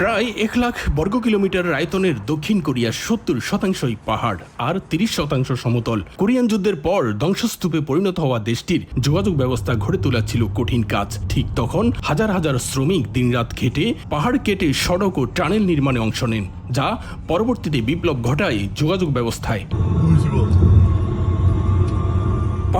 প্রায় এক লাখ বর্গ কিলোমিটার আয়তনের দক্ষিণ কোরিয়ার সত্তর শতাংশই পাহাড় আর তিরিশ শতাংশ সমতল। কোরিয়ান যুদ্ধের পর ধ্বংসস্তূপে পরিণত হওয়া দেশটির যোগাযোগ ব্যবস্থা গড়ে তোলা ছিল কঠিন কাজ। ঠিক তখন হাজার হাজার শ্রমিক দিনরাত খেটে পাহাড় কেটে সড়ক ও টানেল নির্মাণে অংশ নেন, যা পরবর্তীতে বিপ্লব ঘটায় যোগাযোগ ব্যবস্থায়।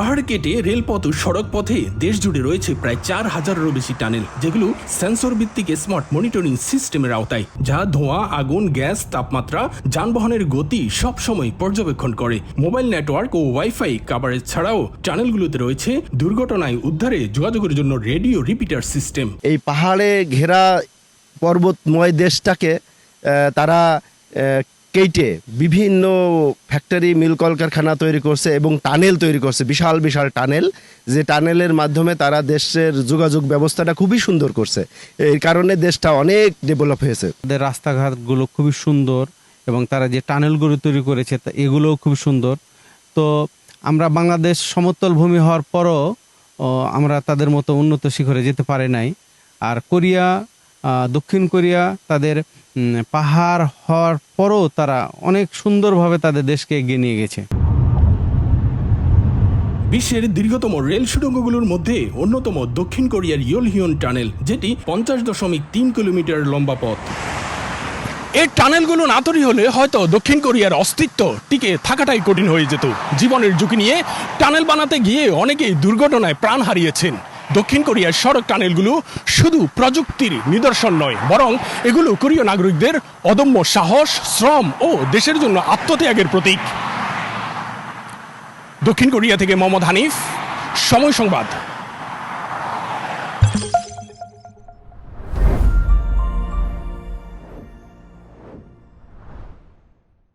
পাহাড় কেটে রেলপথ ও সড়ক পথে দেশ জুড়ে রয়েছে প্রায় চার হাজারেরও বেশি টানেল, যেগুলো সেন্সর ভিত্তিক স্মার্ট মনিটরিং সিস্টেমের আওতায়, যা ধোঁয়া, আগুন, গ্যাস, তাপমাত্রা, যানবাহনের গতি সব সময় পর্যবেক্ষণ করে। মোবাইল নেটওয়ার্ক ও ওয়াইফাই কাভারেজ ছাড়াও টানেলগুলোতে রয়েছে দুর্ঘটনায় উদ্ধারে যোগাযোগের জন্য রেডিও রিপিটার সিস্টেম। এই পাহাড়ে ঘেরা পর্বতময় দেশটাকে তারা কেটে বিভিন্ন ফ্যাক্টরি মিল কলকারখানা তৈরি করছে এবং টানেল তৈরি করছে, বিশাল বিশাল টানেল যে টানেলের মাধ্যমে তারা দেশের যোগাযোগ ব্যবস্থাটা খুবই সুন্দর করছে। এই কারণে দেশটা অনেক ডেভেলপ হয়েছে। তাদের রাস্তাঘাটগুলো খুবই সুন্দর এবং তারা যে টানেলগুলো তৈরি করেছে এগুলোও খুব সুন্দর। তো আমরা বাংলাদেশ সমতল ভূমি হওয়ার পরও আমরা তাদের মতো উন্নত শিখরে যেতে পারে নাই। আর কোরিয়া দক্ষিণ কোরিয়া তাদের পাহাড় হওয়ার পরও তারা অনেক সুন্দরভাবে তাদের দেশকে এগিয়ে নিয়ে গেছে। বিশ্বের দীর্ঘতম রেল সুড়ঙ্গগুলোর মধ্যে অন্যতম দক্ষিণ কোরিয়ার ইয়োলহিয়ন টানেল, যেটি পঞ্চাশ দশমিক তিন কিলোমিটার লম্বা পথ। এই টানেলগুলো না তৈরি হলে হয়তো দক্ষিণ কোরিয়ার অস্তিত্ব টিকে থাকাটাই কঠিন হয়ে যেত। জীবনের ঝুঁকি নিয়ে টানেল বানাতে গিয়ে অনেকেই দুর্ঘটনায় প্রাণ হারিয়েছেন। দক্ষিণ কোরিয়ার সড়ক টানেলগুলো শুধু প্রযুক্তির নিদর্শন নয়, বরং এগুলো কোরীয় নাগরিকদের অদম্য সাহস, শ্রম ও দেশের জন্য আত্মত্যাগের প্রতীক। দক্ষিণ কোরিয়া থেকে মোহাম্মদ হানিফ, সময় সংবাদ।